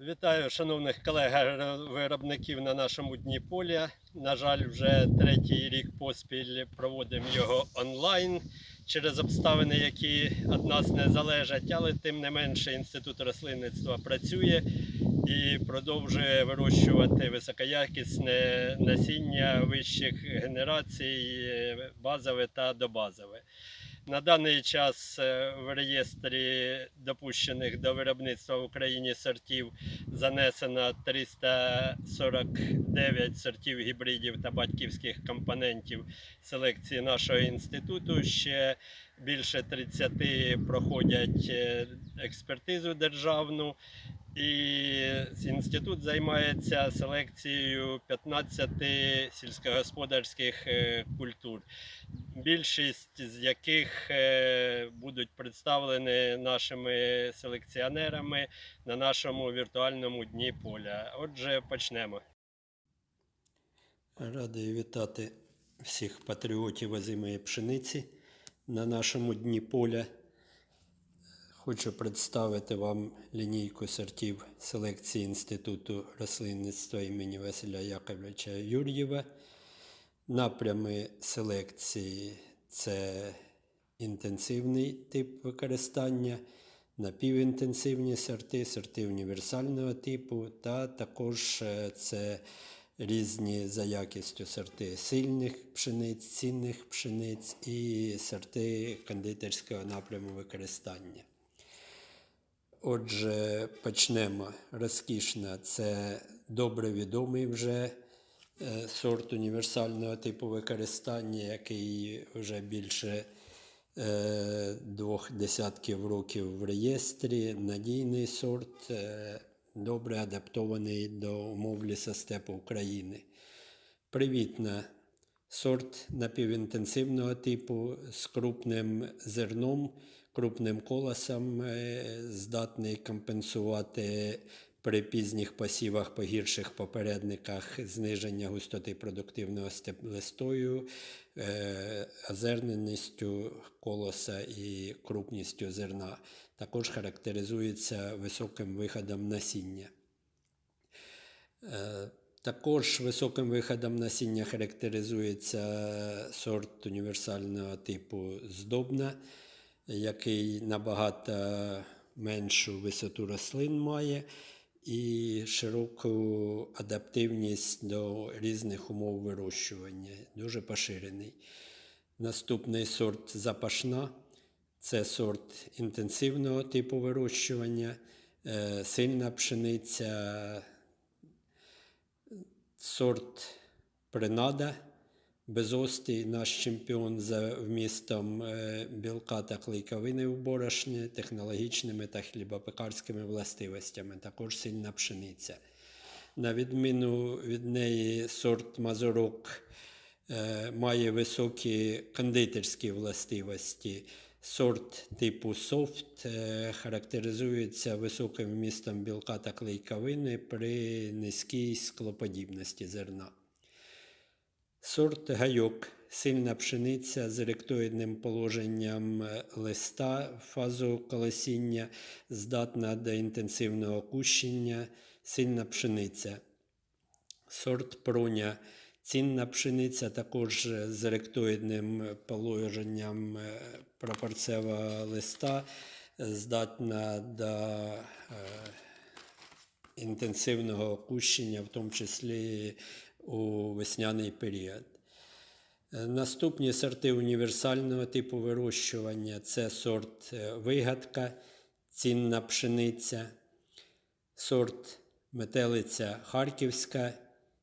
Вітаю шановних колег-виробників на нашому дні поля. На жаль, вже третій рік поспіль проводимо його онлайн через обставини, які від нас не залежать, але тим не менше інститут рослинництва працює і продовжує вирощувати високоякісне насіння вищих генерацій, базове та добазове. На даний час е, в реєстрі допущених до виробництва в Україні сортів занесено 349 сортів гібридів та батьківських компонентів селекції нашого інституту. Ще більше 30 проходять е, експертизу державну. І інститут займається селекцією 15 сільськогосподарських е, культур більшість з яких е, будуть представлені нашими селекціонерами на нашому віртуальному дні поля. Отже, почнемо. Радий вітати всіх патріотів озимої пшениці на нашому дні поля. Хочу представити вам лінійку сортів селекції Інституту рослинництва імені Василя Яковлевича Юр'єва. Напрями селекції це інтенсивний тип використання, напівінтенсивні сорти, сорти універсального типу, та також е, це різні за якістю сорти сильних пшениць, цінних пшениць і сорти кондитерського напряму використання. Отже, почнемо. Розкішна це добре відомий вже е, сорт універсального типу використання, який вже більше е, двох десятків років в реєстрі. Надійний сорт, е, добре адаптований до умов лісостепу України. Привітна сорт напівінтенсивного типу з крупним зерном, крупним колосом, е, здатний компенсувати при пізніх посівах по гірших попередниках зниження густоти продуктивного стеблистою, е, озерненістю колоса і крупністю зерна. Також характеризується високим виходом насіння. Е, Також високим виходом насіння характеризується сорт універсального типу здобна, який набагато меншу висоту рослин має і широку адаптивність до різних умов вирощування, дуже поширений. Наступний сорт запашна. Це сорт інтенсивного типу вирощування, е, сильна пшениця, сорт принада безостій, наш чемпіон за вмістом е, білка та клейковини в борошні, технологічними та хлібопекарськими властивостями, також сильна пшениця. На відміну від неї сорт мазурок е, має високі кондитерські властивості. Сорт типу софт е, характеризується високим вмістом білка та клейковини при низькій склоподібності зерна. Сорт гайок сильна пшениця з ректоїдним положенням е, листа фазу колосіння, здатна до інтенсивного кущення, сильна пшениця. Сорт проня цінна пшениця також з ректоїдним положенням е, пропорцевого листа, здатна до е, інтенсивного кущення, в тому числі у весняний період. Е, Наступні сорти універсального типу вирощування це сорт е, вигадка, цінна пшениця, сорт метелиця харківська,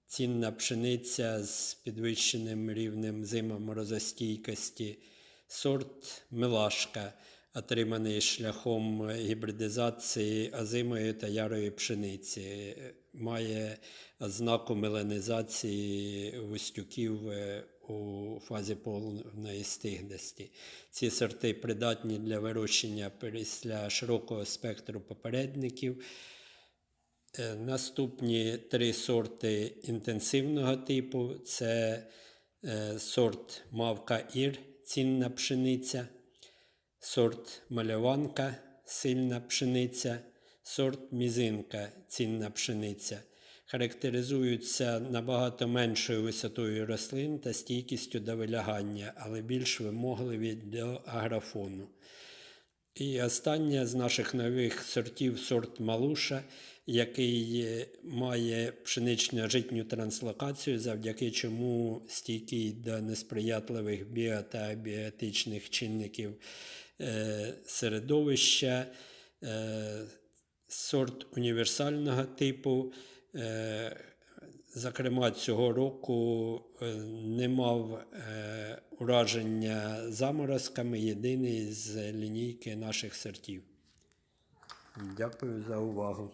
цінна пшениця з підвищеним рівнем зимоморозостійкості, сорт милашка, отриманий шляхом гібридизації озимої та ярої пшениці, має ознаку меленізації густюків е, у фазі повної стигності. Ці сорти придатні для вирощення після широкого спектру попередників. Е, Наступні три сорти інтенсивного типу це е, сорт Мавка Ір, цінна пшениця, сорт Маляванка, сильна пшениця, сорт мізинка, цінна пшениця. Характеризуються набагато меншою висотою рослин та стійкістю до вилягання, але більш вимогливі до агрофону. І останнє з наших нових сортів сорт Малуша, який має пшенично-житню транслокацію, завдяки чому стійкий до несприятливих біо та абіотичних чинників е, середовища, е, сорт універсального типу. Е, Зокрема, цього року е, не мав е, ураження заморозками єдиний з лінійки наших сортів. Дякую за увагу.